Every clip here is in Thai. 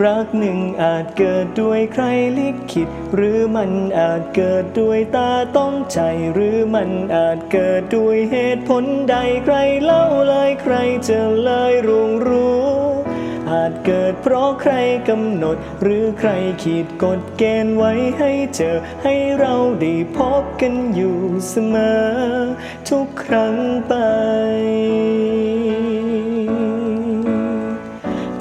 รักหนึ่งอาจเกิดด้วยใครลิขิต หรือมันอาจเกิดด้วยตาต้องใจ หรือมันอาจเกิดด้วยเหตุผลใดใครเล่าเลยใครจะเลยรู้รู้ อาจเกิดเพราะใครกำหนด หรือใครขีดกฎเกณฑ์ไว้ให้เจอ ให้เราได้พบกันอยู่เสมอ ทุกครั้งไป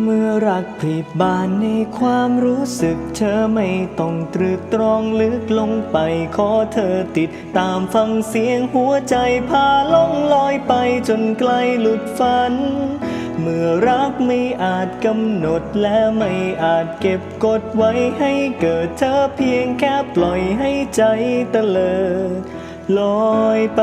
เมื่อรักผลิบานในความรู้สึก เธอไม่ต้องตรึกตรองลึกลงไป ขอเธอติดตามฟังเสียงหัวใจพาล่องลอยไปจนไกลหลุดฝัน เมื่อรักไม่อาจกำหนดและไม่อาจเก็บกดไว้ให้เกิดเธอเพียงแค่ปล่อยให้ใจตะเลิดลอยไป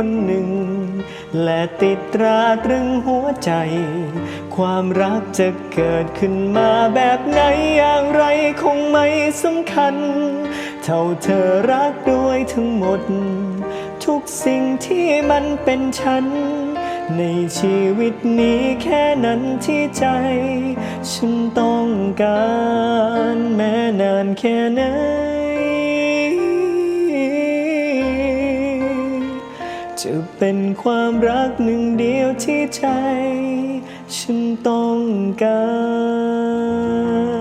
คนหนึ่ง และติดตราตรึงหัวใจ ความรักจะเกิดขึ้นมาแบบไหนอย่างไรคงไม่สำคัญ เท่าเธอรักด้วยทั้งหมด ทุกสิ่งที่มันเป็นฉัน ในชีวิตนี้แค่นั้นที่ใจ ฉันต้องการแม้นานแค่ไหน จะเป็นความรักหนึ่งเดียวที่ใจ ฉันต้องการ